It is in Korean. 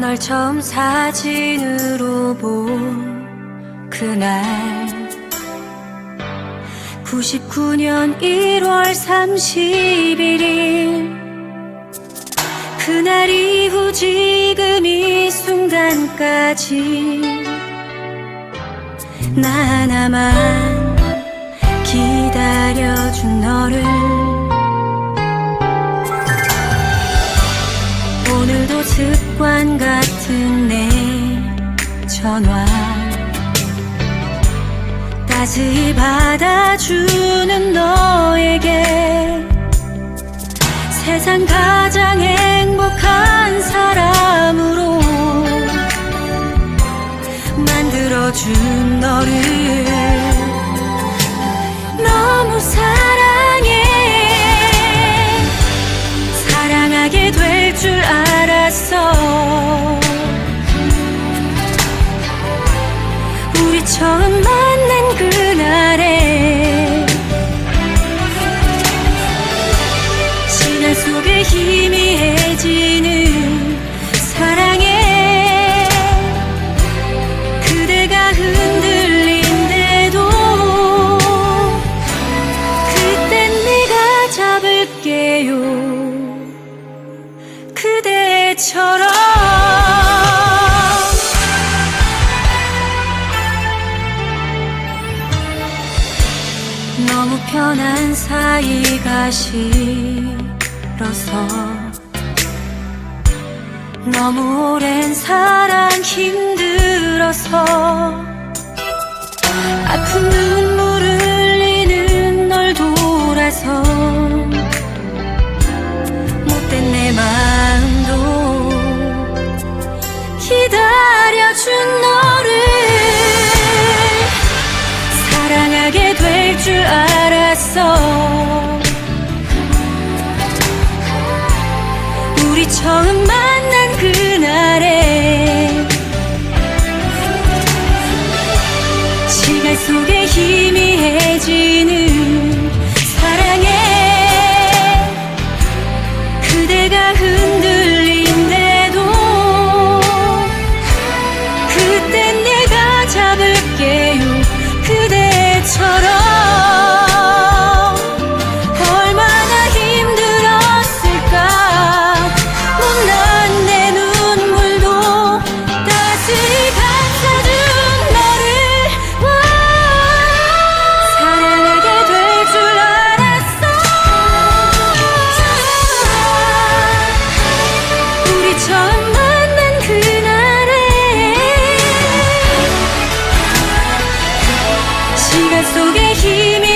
널 처음 사진으로 본 그날. 99년 1월 31일 그날 이후 지금 이 순간까지 나 하나만 기다려 따스히 받아주는 너에게 세상 가장 행복한 사람으로 만들어준 너를 너무 사랑해. 사랑하게 될 줄 알았어. 우리 처음 만 희미해지는 사랑에 그대가 흔들린대도 그땐 내가 잡을게요. 그대처럼. 너무 편한 사이가 싫 어서 너무 오랜 사랑 힘들어서 우리 처음 만난 그날에 시간 속에 희미해지는 속에 힘이